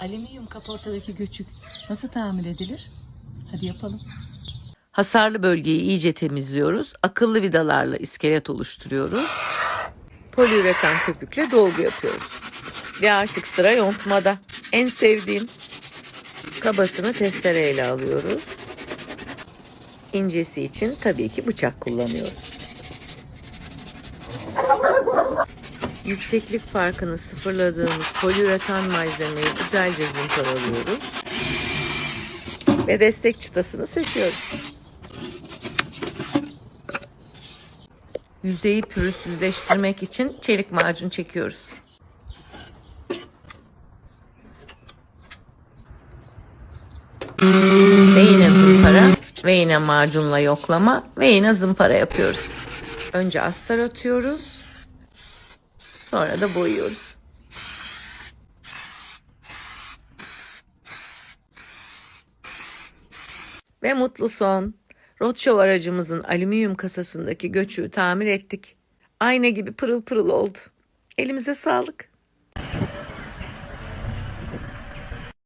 Alüminyum kaportadaki göçük nasıl tamir edilir? Hadi yapalım. Hasarlı bölgeyi iyice temizliyoruz. Akıllı vidalarla iskelet oluşturuyoruz. Poliüretan köpükle dolgu yapıyoruz. Ve artık sıra yontmada. En sevdiğim kabasını testereyle alıyoruz. İncesi için tabii ki bıçak kullanıyoruz. Yükseklik farkını sıfırladığımız poliüretan malzemeyi güzelce zımparalıyoruz. Ve destek çıtasını söküyoruz. Yüzeyi pürüzsüzleştirmek için çelik macun çekiyoruz. Ve yine zımpara ve yine macunla yoklama ve yine zımpara yapıyoruz. Önce astar atıyoruz. Sonra da boyuyoruz. Ve mutlu son. Roadshow aracımızın alüminyum kasasındaki göçüğü tamir ettik. Ayna gibi pırıl pırıl oldu. Elimize sağlık.